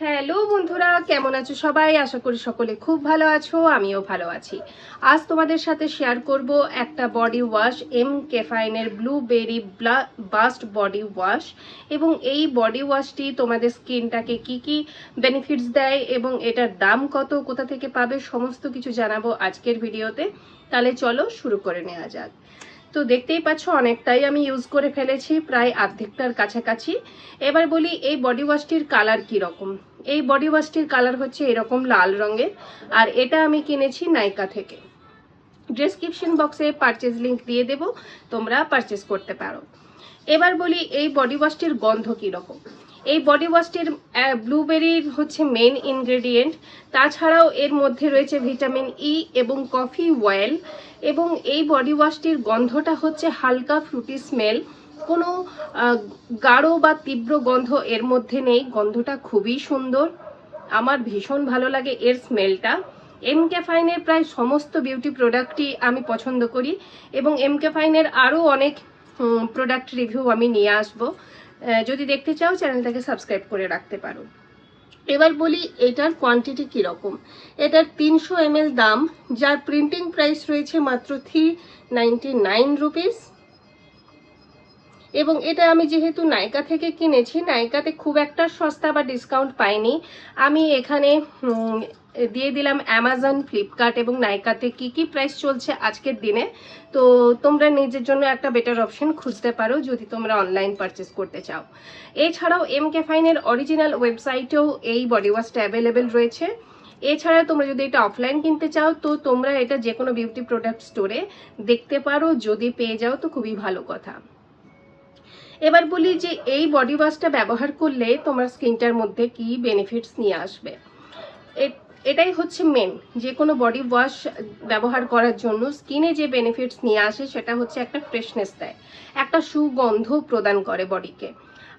Hello বন্ধুরা, কেমন আছো সবাই? আশা করি সকলে খুব ভালো আছো, আমিও ভালো আছি। আজ তোমাদের সাথে শেয়ার করব একটা বডি ওয়াশ এম কেফাইনের ব্লুবেরি বাস্ট বডি ওয়াশ এবং এই বডি ওয়াশটি তোমাদের স্কিনটাকে কি কি বেনিফিটস দেয় এবং এটার দাম কত, কোথা থেকে পাবে, সমস্ত কিছু জানাব আজকের ভিডিওতে তাহলে চলো শুরু করে নেওয়া যাক। তো দেখতেই পাচ্ছ, অনেকটাই আমি ইউজ করে ফেলেছি, প্রায় আর্ধেকটার কাছাকাছি। এবার বলি, এই বডি ওয়াশটির কালার কি রকম? এই বডি ওয়াশটির কালার হচ্ছে এরকম লাল রঙের, আর এটা আমি কিনেছি নাইকা থেকে। ডেসক্রিপশন বক্সে পারচেজ লিঙ্ক দিয়ে দেব, তোমরা পারচেজ করতে পারো। এবার বলি, এই বডি ওয়াশটির গন্ধ কীরকম এই বডি ওয়াশটির ব্লুবেরির হচ্ছে মেন ইনগ্রেডিয়েন্ট তাছাড়াও এর মধ্যে রয়েছে ভিটামিন ই এবং কফি অয়েল এবং এই বডি ওয়াশটির গন্ধটা হচ্ছে হালকা ফ্রুটি স্মেল কোনো গাঢ় বা তীব্র গন্ধ এর মধ্যে নেই। গন্ধটা খুবই সুন্দর। আমার ভীষণ ভালো লাগে এর স্মেলটা এম কে ফাইনের প্রায় সমস্ত বিউটি প্রোডাক্টই আমি পছন্দ করি। এবং এম কে ফাইনের আরও অনেক প্রোডাক্ট রিভিউ আমি নিয়ে আসব। যদি দেখতে চাও, চ্যানেলটাকে সাবস্ক্রাইব করে রাখতে পারো। এবার বলি, এটার কোয়ান্টিটি কীরকম? এটার তিনশো এম দাম, যার প্রিন্টিং প্রাইস রয়েছে মাত্র থ্রি নাইনটি নাইন রুপিস এবং এটা আমি যেহেতু নাইকা থেকে কিনেছি, নাইকাতে খুব একটা সস্তা বা ডিসকাউন্ট পাইনি। আমি এখানে দিয়ে দিলাম অ্যামাজন ফ্লিপকার্ট এবং নাইকাতে কি কি প্রাইস চলছে আজকের দিনে। তো তোমরা নিজের জন্য একটা বেটার অপশন খুঁজতে পারো যদি তোমরা অনলাইন পারচেস করতে চাও। এছাড়াও এম কে ফাইনের অরিজিনাল ওয়েবসাইটেও এই বডি ওয়াশটা অ্যাভেলেবেল রয়েছে। এছাড়া তোমরা যদি এটা অফলাইন কিনতে চাও, তো তোমরা এটা যে কোনো বিউটি প্রোডাক্ট স্টোরে দেখতে পারো, যদি পেয়ে যাও তো খুবই ভালো কথা। এবার বলি যে এই বডি ওয়াশটা ব্যবহার করলে তোমার স্কিনটার মধ্যে কি বেনিফিটস নিয়ে আসবে। এটাই হচ্ছে মেন যে কোনো বডি ওয়াশ ব্যবহার করার জন্য স্কিনে যে বেনিফিটস নিয়ে আসে সেটা হচ্ছে একটা ফ্রেশনেস দেয়, একটা সুগন্ধ প্রদান করে বডিকে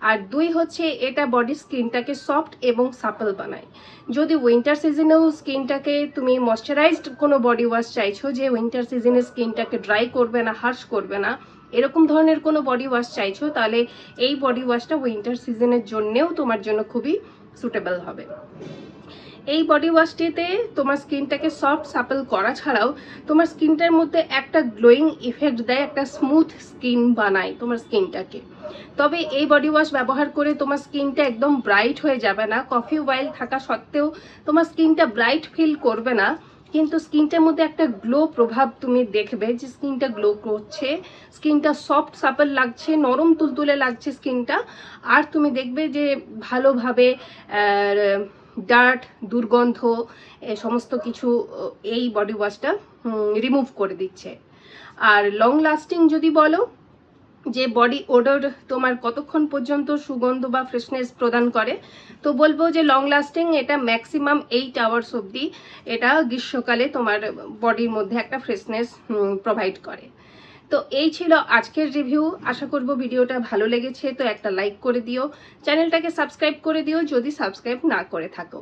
আর দুই হচ্ছে এটা বডি স্কিনটাকে সফট এবং সাপল বানায়। যদি উইন্টার সিজনেও স্কিনটাকে তুমি ময়শ্চারাইজড কোনো বডি ওয়াশ চাইছো, যে উইন্টার সিজনে স্কিনটাকে ড্রাই করবে না হার্শ করবে না, এরকম ধরনের কোনো বডি ওয়াশ চাইছো, তাহলে এই বডি ওয়াশটা উইন্টার সিজনের জন্যেও তোমার জন্য খুবই সুটেবল হবে। এই বডি ওয়াশটিতে তোমার স্কিনটাকে সফট সাপল করা ছাড়াও তোমার স্কিনটার মধ্যে একটা গ্লোয়িং ইফেক্ট দেয়, একটা স্মুথ স্কিন বানায় তোমার স্কিনটাকে। তবে এই বডি ওয়াশ ব্যবহার করে তোমার স্কিনটা একদম ব্রাইট হয়ে যাবে না। কফি অয়েল থাকা সত্ত্বেও তোমার স্কিনটা ব্রাইট ফিল করবে না। কিন্তু স্কিনটার মধ্যে একটা গ্লো প্রভাব তুমি দেখবে যে স্কিনটা গ্লো করছে, স্কিনটা সফট সাপল লাগছে, নরম তুলতুলে লাগছে স্কিনটা। আর তুমি দেখবে যে ভালোভাবে ডার্ট, দুর্গন্ধ সমস্ত কিছু এই বডি ওয়াশটা রিমুভ করে দিচ্ছে। আর লং লাস্টিং যদি বলো, যে বডি ওডর তোমার কতক্ষণ পর্যন্ত সুগন্ধ বা ফ্রেশনেস প্রদান করে, তো বলব যে লং লাস্টিং এটা ম্যাক্সিমাম এইট আওয়ার্স অবধি এটা গ্রীষ্মকালে তোমার বডির মধ্যে একটা ফ্রেশনেস প্রোভাইড করে। তো এই ছিল আজকের রিভিউ আশা করব ভিডিওটা ভালো লেগেছে, তো একটা লাইক করে দিও। চ্যানেলটাকে সাবস্ক্রাইব করে দিও, যদি সাবস্ক্রাইব না করে থাকো।